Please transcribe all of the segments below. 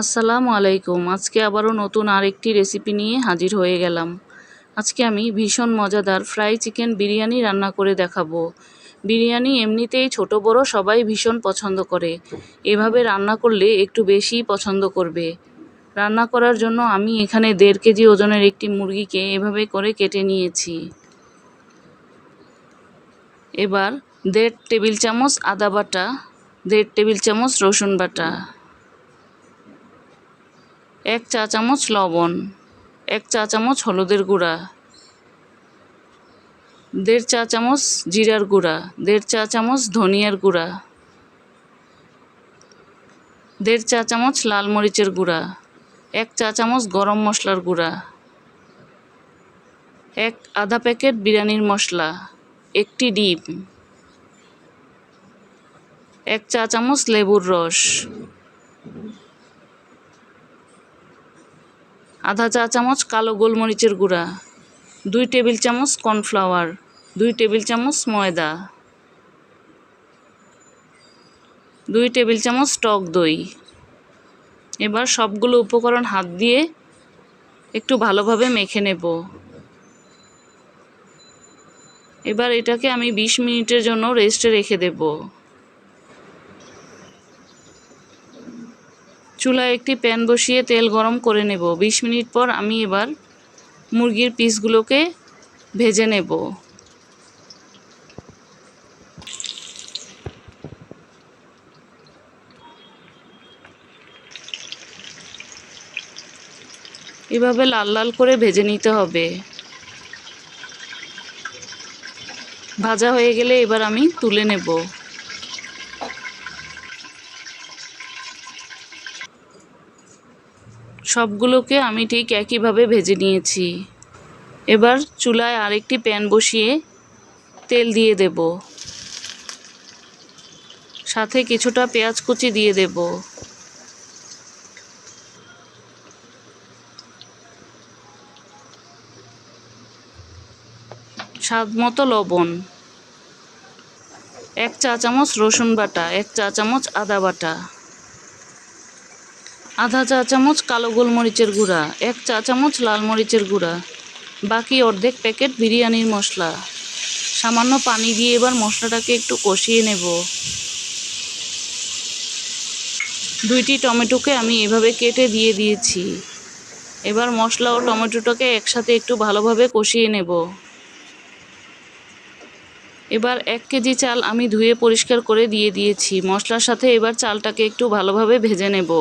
আসসালামু আলাইকুম। আজকে আবারও নতুন আরেকটি রেসিপি নিয়ে হাজির হয়ে গেলাম। আজকে আমি ভীষণ মজাদার ফ্রাই চিকেন বিরিয়ানি রান্না করে দেখাবো। বিরিয়ানি এমনিতেই ছোট বড় সবাই ভীষণ পছন্দ করে। এভাবে রান্না করলে একটু বেশিই পছন্দ করবে। রান্না করার জন্য আমি এখানে দেড় কেজি ওজনের একটি মুরগিকে এভাবে করে কেটে নিয়েছি। এবার দেড় টেবিল চামচ আদা বাটা, দেড় টেবিল চামচ রসুন বাটা। এক চা চামচ লবণ, এক চা চামচ হলুদের গুঁড়া, দেড় চা চামচ জিরার গুঁড়া, দেড় চা চামচ ধনিয়ার গুঁড়া, দেড় চা চামচ লাল মরিচের গুঁড়া, এক চা চামচ গরম মশলার গুঁড়া, এক আধা প্যাকেট বিরিয়ানির মশলা, একটি ডিম, এক চা চামচ লেবুর রস আধা চা চামচ কালো গোলমরিচের গুঁড়া, দুই টেবিল চামচ কর্নফ্লাওয়ার, দুই টেবিল চামচ ময়দা, দুই টেবিল চামচ টক দই। এবার সবগুলো উপকরণ হাত দিয়ে একটু ভালোভাবে মেখে নেব। এবার এটাকে আমি বিশ মিনিটের জন্য রেস্টে রেখে দেব। চুলায় একটি প্যান বসিয়ে তেল গরম করে নেব। বিশ মিনিট পর আমি এবার মুরগির পিসগুলোকে ভেজে নেব। এভাবে লাল লাল করে ভেজে নিতে হবে। ভাজা হয়ে গেলে এবার আমি তুলে নেব। সবগুলোকে আমি ঠিক একইভাবে ভেজে নিয়েছি। এবার চুলায় আরেকটি প্যান বসিয়ে তেল দিয়ে দেব। সাথে কিছুটা পেঁয়াজ কুচি দিয়ে দেব। স্বাদ মতো লবণ। এক চা চামচ রসুন বাটা, এক চা চামচ আদা বাটা। আধা চা চামচ কালো গোলমরিচের গুঁড়া, এক চা চামচ লাল মরিচের গুঁড়া, বাকি অর্ধেক প্যাকেট বিরিয়ানির মশলা। সামান্য পানি দিয়ে এবার মশলাটাকে একটু কষিয়ে নেব। দুইটি টমেটোকে আমি এভাবে কেটে দিয়ে দিয়েছি। এবার মশলা ও টমেটোটাকে একসাথে একটু ভালোভাবে কষিয়ে নেব। এবার এক কেজি চাল আমি ধুয়ে পরিষ্কার করে দিয়ে দিয়েছি। মশলার সাথে এবার চালটাকে একটু ভালোভাবে ভেজে নেব।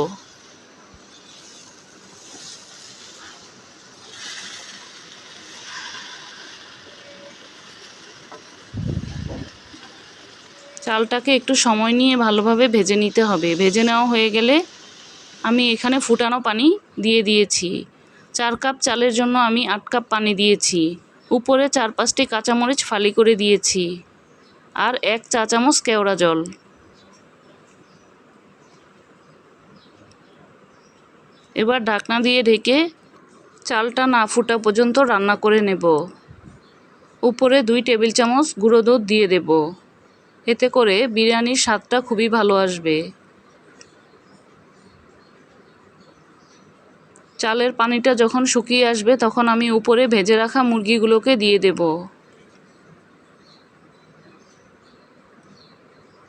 চালটাকে একটু সময় নিয়ে ভালোভাবে ভেজে নিতে হবে। ভেজে নেওয়া হয়ে গেলে আমি এখানে ফুটানো পানি দিয়ে দিয়েছি। চার কাপ চালের জন্য আমি আট কাপ পানি দিয়েছি। উপরে চার পাঁচটি কাঁচামরিচ ফালি করে দিয়েছি আর এক চা চামচ কেওড়া জল। এবার ঢাকনা দিয়ে ঢেকে চালটা না ফুটা পর্যন্ত রান্না করে নেব। উপরে দুই টেবিল চামচ গুঁড়ো দুধ দিয়ে দেব। এতে করে বিরিয়ানির স্বাদটা খুবই ভালো আসবে। চালের পানিটা যখন শুকিয়ে আসবে, তখন আমি উপরে ভেজে রাখা মুরগিগুলোকে দিয়ে দেব।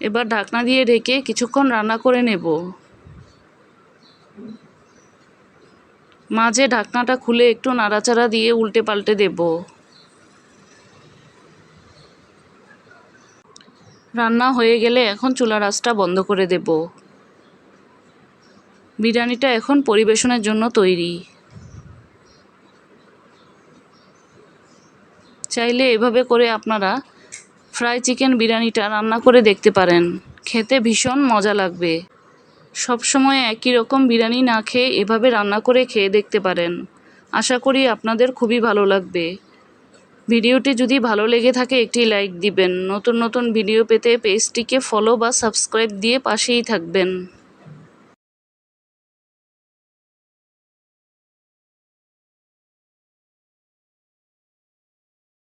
এবার ঢাকনা দিয়ে ঢেকে কিছুক্ষণ রান্না করে নেব। মাঝে ঢাকনাটা খুলে একটু নাড়াচাড়া দিয়ে উল্টে পাল্টে দেব। রান্না হয়ে গেলে এখন চুলা রাসটা বন্ধ করে দেব। বিরিয়ানিটা এখন পরিবেশনের জন্য তৈরি। চাইলে এভাবে করে আপনারা ফ্রাই চিকেন বিরিয়ানিটা রান্না করে দেখতে পারেন। খেতে ভীষণ মজা লাগবে। সবসময় একই রকম বিরিয়ানি না খেয়ে এভাবে রান্না করে খেয়ে দেখতে পারেন। আশা করি আপনাদের খুবই ভালো লাগবে। ভিডিওটি যদি ভালো লেগে থাকে, একটি লাইক দিবেন। নতুন নতুন ভিডিও পেতে পেজটিকে ফলো বা সাবস্ক্রাইব দিয়ে পাশেই থাকবেন।